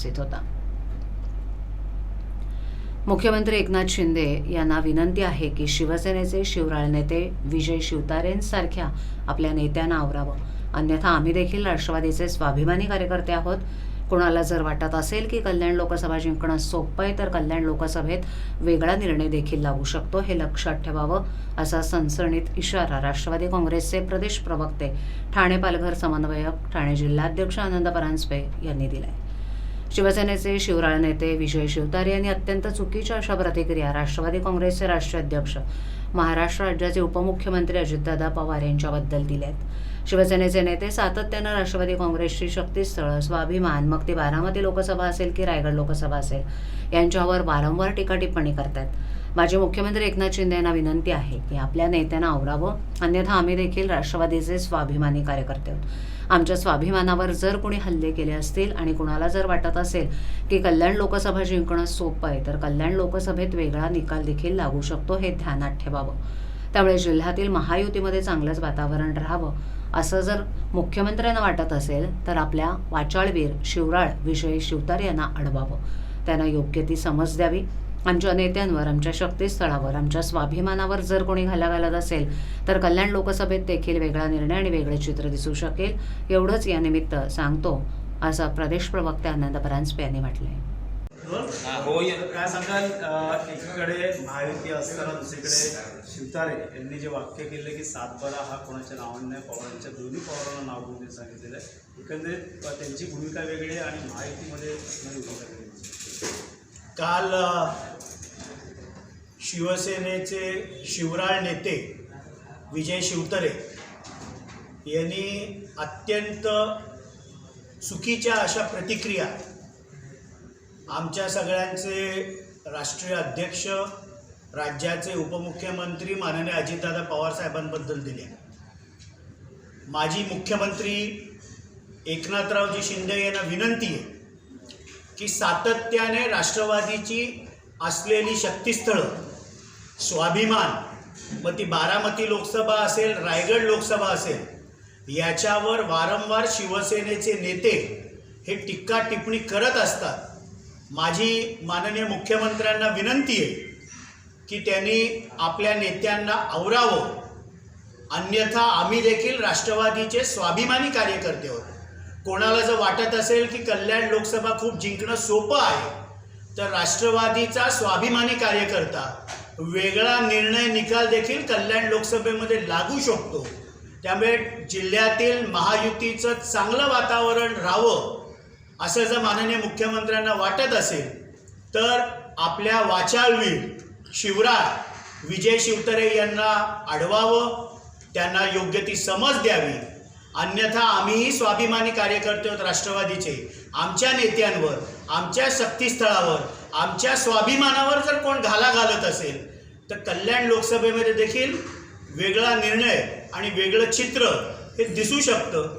उपस्थित होता. मुख्यमंत्री एकनाथ शिंदे यांना विनंती आहे की शिवसेनेचे शिवराळ नेते विजय शिवतारेंसारख्या आपल्या नेत्यांना आवरावं. अन्यथा आम्ही देखील राष्ट्रवादीचे स्वाभिमानी कार्यकर्ते आहोत. कोणाला जर वाटत असेल की कल्याण लोकसभा जिंकणं सोपं आहे तर कल्याण लोकसभेत वेगळा निर्णय देखील लागू शकतो हे लक्षात ठेवावं असा सनसणीत इशारा राष्ट्रवादी काँग्रेसचे प्रदेश प्रवक्ते ठाणे पालघर समन्वयक ठाणे जिल्हाध्यक्ष आनंद परांजपे यांनी दिलाय. शिवसेनेचे शिवराळ नेते विजय शिवतारे यांनी अत्यंत चुकीच्या अशा प्रतिक्रिया राष्ट्रवादी काँग्रेसचे राष्ट्रीय अध्यक्ष महाराष्ट्र राज्याचे उपमुख्यमंत्री अजितदादा पवार यांच्याबद्दल दिल्या आहेत शिवसेनेचे नेते सातत्यानं राष्ट्रवादी काँग्रेसची शक्तीस्थळ स्वाभिमान. मग ती बारामती लोकसभा असेल की रायगड लोकसभा असेल? यांच्यावर वारंवार टीका टिप्पणी करतात. माजी मुख्यमंत्री एकनाथ शिंदे यांना विनंती आहे की आपल्या नेत्यांना आवरावं. अन्यथा आम्ही देखील राष्ट्रवादीचे स्वाभिमानी कार्यकर्ते आहोत. आमच्या स्वाभिमानावर जर कोणी हल्ले केले असतील आणि कुणाला जर वाटत असेल की कल्याण लोकसभा जिंकणं सोपं आहे तर कल्याण लोकसभेत वेगळा निकाल देखील लागू शकतो हे ध्यानात ठेवावं. त्यामुळे जिल्ह्यातील महायुतीमध्ये चांगलंच वातावरण राहावं असं जर मुख्यमंत्र्यांना वाटत असेल तर आपल्या वाचाळवीर शिवराळ विजय शिवतारे यांना अडवावं. त्यांना योग्य ती समज द्यावी. आमच्या नेत्यांवर आमच्या शक्तीस्थळावर आमच्या स्वाभिमानावर जर कोणी घाला घालत असेल तर कल्याण लोकसभेत देखील वेगळा निर्णय आणि वेगळे चित्र दिसू शकेल. एवढंच यानिमित्त सांगतो असं प्रदेश प्रवक्ते आनंद परांजपे यांनी म्हटलं आहे काय सांगाल? एकीकडे महायुती असताना दुसरीकडे शिवतारे यांनी जे वाक्य केले की सातबारा हा कोणाच्या नावाने नाही पवारांच्या दोन्ही पवारांना नाव घेऊन सांगितलेलं आहे. एकंदरीत त्यांची भूमिका वेगळी आहे आणि महायुतीमध्ये असणारी भूमिका वेगळी. काल शिवसेनेचे शिवराळ नेते विजय शिवतरे यांनी अत्यंत चुकीच्या अशा प्रतिक्रिया आमच्या सगळ्यांचे राष्ट्रीय अध्यक्ष राज्याचे उपमुख्यमंत्री माननीय अजितदादा पवार साहेबांबद्दल दिले. माजी मुख्यमंत्री एकनाथरावजी शिंदे यांना विनंती आहे की सातत्याने राष्ट्रवादीची असलेली शक्तीस्थळं स्वाभिमान मग ती बारामती लोकसभा असेल रायगड लोकसभा असेल याच्यावर वारंवार शिवसेनेचे नेते हे टीका टिप्पणी करत असतात. माझी माननीय मुख्यमंत्र्यांना विनंती आहे की त्यांनी आपल्या नेत्यांना आवरावं. अन्यथा आम्ही देखील राष्ट्रवादीचे स्वाभिमानी कार्यकर्ते आहोत. कोणाला जर वाटत असेल की कल्याण लोकसभा खूप जिंकणं सोपं आहे तर राष्ट्रवादीचा स्वाभिमानी कार्यकर्ता वेगळा निर्णय निकाल देखील कल्याण लोकसभेमध्ये लागू शकतो. त्यामुळे जिल्ह्यातील महायुतीचं चांगलं वातावरण राहावं. असं जर माननीय मुख्यमंत्र्यांना वाटत असेल तर आपल्या वाचाळवीर शिवराय विजय शिवतरे यांना अडवावं त्यांना योग्य ती समज द्यावी. अन्यथा आम्हीही स्वाभिमानी कार्यकर्ते आहोत राष्ट्रवादीचे. आमच्या नेत्यांवर आमच्या शक्तीस्थळावर आमच्या स्वाभिमानावर जर कोण घाला घालत असेल तर कल्याण लोकसभेमध्ये देखील वेगळा निर्णय आणि वेगळं चित्र हे दिसू शकतं.